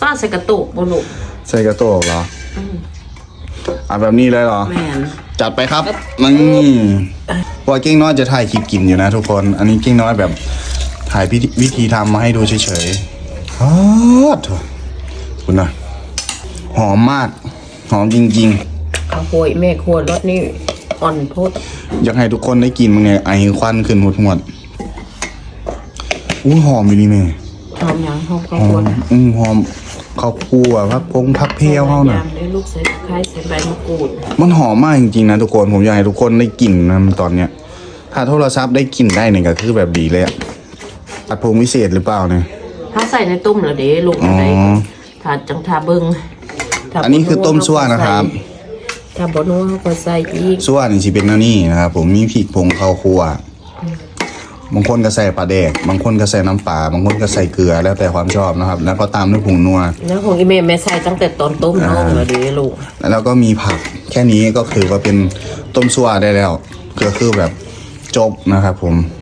ซอสใส่กระตุกบ่ลูกใส่กระโตกเหรออะแบบนี้เลยเหรอ แม่นจัดไปครับนี่เพราะว่าเก้งน้อยจะถ่ายคลิปกินอยู่นะทุกคน อันนี้เก้งน้อยแบบถ่ายพิธีวิธีทำมาให้ดูเฉยๆฮอดคุณนะหอมมาก หอมจริง ข้าวโพดแม่ครัวรสนี่อ่อนโพดๆ อยากให้ทุกคนได้กินมั้งไงไอควันขึ้นหมดหมดๆอู้หอมอยู่นี่แม่หอมหยังหอมข้าวหโพอดมอืมหอม ข้าวคั่วพักพงพักเพลวเฮาน่ะยำได้ลูกใส่ตะไคร้ใส่ใบมะกรูดมันหอมมากจริงๆนะทุกคนผมอยากให้ทุกคนได้กลิ่นนะตอนเนี้ย ถ้าโทรศัพท์ได้กลิ่นได้เนี่ยก็คือแบบดีเลยอะอัดพงวิเศษหรือเปล่าเนี่ยถ้าใส่ในต้มแล้วเด้ลูกอ๋อได้ถ้าจังทาเบิ่งถ้าอันนี้คือต้มซั่วนะครับถ้าบ่นัวเขาก็ใส่อีกส่วนนี่สิเป็นแนวนี่นะครับ ผมมีพริกผงข้าวคั่ว บางคนก็ใส่ปลาแดก บางคนก็ใส่น้ำปลา บางคนก็ใส่เกลือแล้วแต่ความชอบนะครับ แล้วก็ตามด้วยผงนัว แล้วของอีเมแม่ใส่ตั้งแต่ตอนต้มน้องแล้วเด้ลูก แล้วก็มีผักแค่นี้ก็คือว่าเป็นต้มซั่วได้แล้ว ก็คือแบบจบนะครับผม